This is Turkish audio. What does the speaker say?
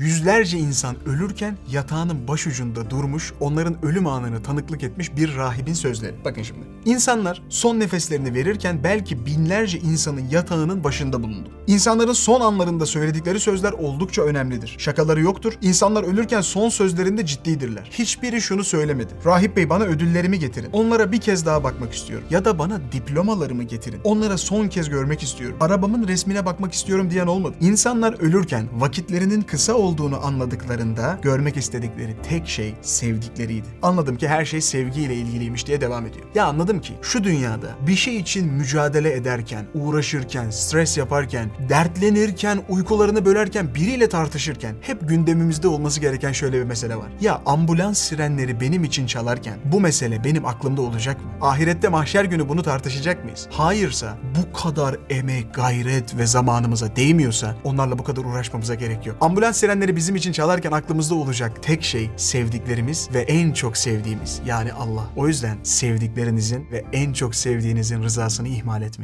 Yüzlerce insan ölürken yatağının başucunda durmuş, onların ölüm anını tanıklık etmiş bir rahibin sözleri. Bakın şimdi. İnsanlar son nefeslerini verirken belki binlerce insanın yatağının başında bulundu. İnsanların son anlarında söyledikleri sözler oldukça önemlidir. Şakaları yoktur. İnsanlar ölürken son sözlerinde ciddidirler. Hiçbiri şunu söylemedi. Rahip bey bana ödüllerimi getirin. Onlara bir kez daha bakmak istiyorum. Ya da bana diplomalarımı getirin. Onlara son kez görmek istiyorum. Arabamın resmine bakmak istiyorum diyen olmadı. İnsanlar ölürken vakitlerinin kısa olduğunu anladıklarında görmek istedikleri tek şey sevdikleriydi. Anladım ki her şey sevgiyle ilgiliymiş diye devam ediyor. Ya anladım ki şu dünyada bir şey için mücadele ederken, uğraşırken, stres yaparken, dertlenirken, uykularını bölerken, biriyle tartışırken hep gündemimizde olması gereken şöyle bir mesele var. Ya ambulans sirenleri benim için çalarken bu mesele benim aklımda olacak mı? Ahirette mahşer günü bunu tartışacak mıyız? Hayırsa bu kadar emek, gayret ve zamanımıza değmiyorsa onlarla bu kadar uğraşmamıza gerek yok. Ambulans sirenleri bizim için çalarken aklımızda olacak tek şey sevdiklerimiz ve en çok sevdiğimiz yani Allah. O yüzden sevdiklerinizin ve en çok sevdiğinizin rızasını ihmal etmeyin.